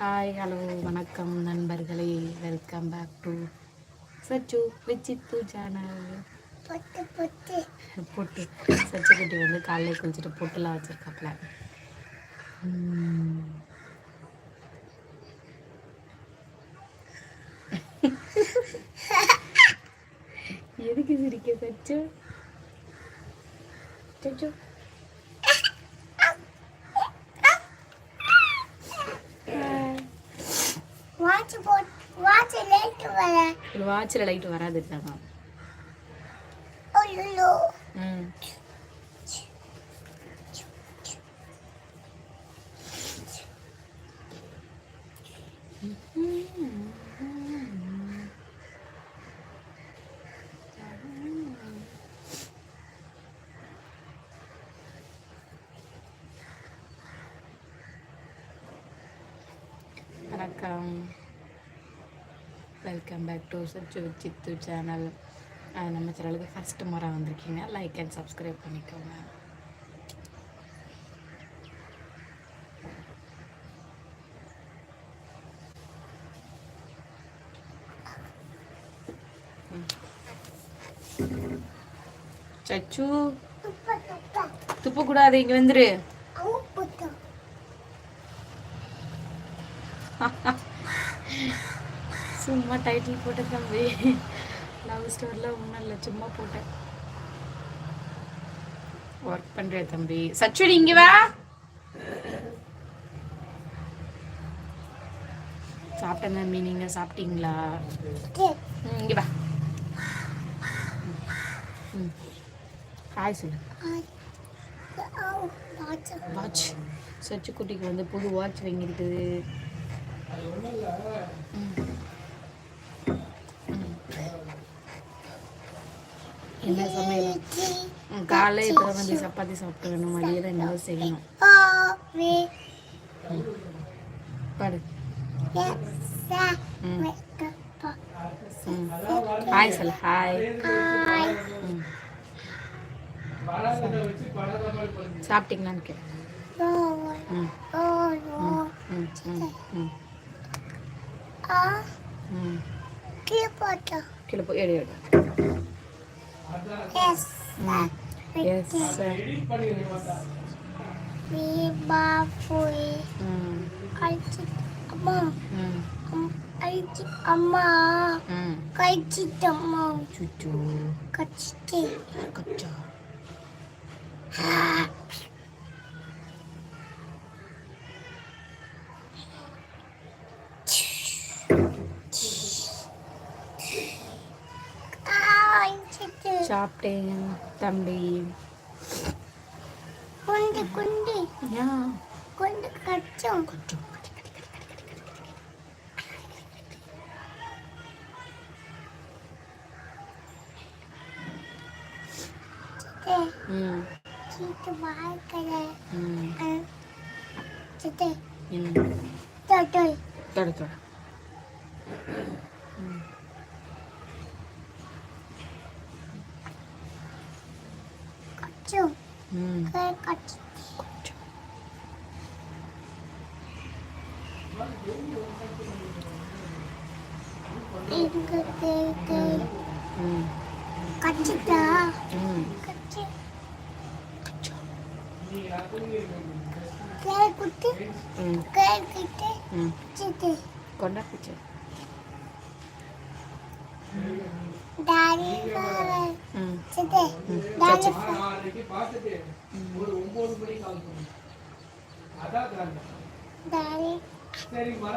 Hi hello வணக்கம் நண்பர்களே. Welcome back to Sachu விச்சித்து சேனல் பொட்டு பொட்டு. பொட்டு. சச்சு குட்டி வந்து காலையில் குளிச்சுட்டு பொட்டுலாம் வச்சுருக்காப்புல. எதுக்கு சிரிக்க Sachu Sachu watch boat watch late வர. ஒரு வாட்சில் லைட் வராது தான் ஐயோ. ம். வணக்கம். Welcome back to Sachu Sithu channel நம்ம சேனலுக்கு ஃபஸ்ட் முறை வந்திருக்கீங்க. லைக் அண்ட் சப்ஸ்கிரைப் பண்ணிக்கோங்க. சச்சு துப்ப துப்ப துப்பக்கூடாது இங்கே வந்துரு. புட்டு சும்மா டைட்டில் போட்டேன் தம்பி லவ் ஸ்டோரியில் ஒன்றும் இல்லை சும்மா போட்டேன். ஒர்க் பண்ணுறேன் தம்பி? சச்சுடி இங்கே வா. சாப்பிட்டேன் தம்பி நீங்கள் சாப்பிட்டீங்களா? இங்கே வா. ம். ஹாய் சொல்லு. வாட்ச் வாட்ச் சச்சு குட்டிக்கு வந்து புது வாட்ச் வாங்கியிருக்குது ம். ம். என்ன சமையல்? காலையில் காலை இப்போ வந்து சப்பாத்தி சாப்பிட்டு வேணும் மதியம் தான் என்ன செய்யணும். பாடு. ம். ஹாய் சொல்லு ஹாய் சாப்பிட்டீங்களான்னு கேட்டேன். ம். ஓ ம் ம் ம். ஆ கீழே போய் எடு எடு. Yes. Yes, sir. We bafui. Kaichit amma. eat. amma. Kaichit amma. Cucu. I eat. Ha. சாப்பிட்டேன் தம்பி குண்டு குண்டு ஏன் குண்டு கச்சும் கொஞ்சம் சிட்டு ம் சிட்டு வாழ்க்கை ம் சிட்டு ம் 음. 그것까지. 앵그들들 음. 같이 다 음. 같이 그쵸 그래 그때 음. 그래 그때 음. 그때 꺼내 그치 음.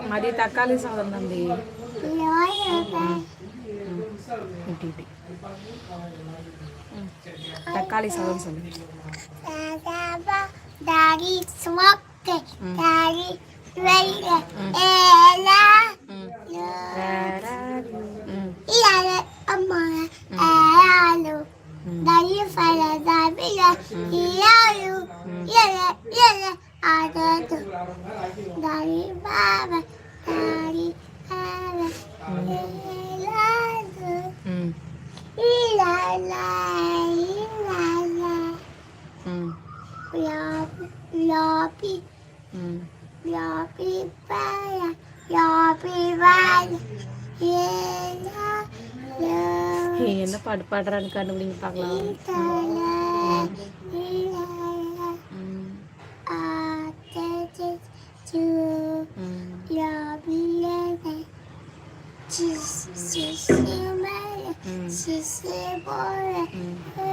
Mari takali sahur nanti. Dari. sahur sahur. Tadapa dari swakte dari swede ela. Iya le. mama mm. e alu. Dagli fare da vila, gli alu, iele, iele, e Dagli baba, dagli baba, iele, alu. Ila, la, ila, la. Lopi, lopi, bella, lopi, bella, iele, alu. நீ என்ன பாட்டு பாடுறான்னு கண்டுபிடிங்க பார்க்கலாம் She's a boy.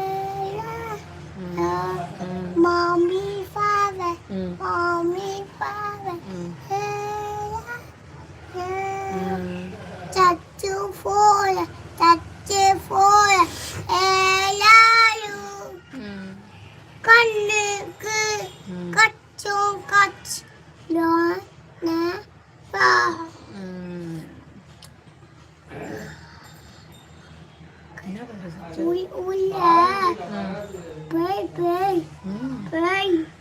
Chuối uống nha, baby baby.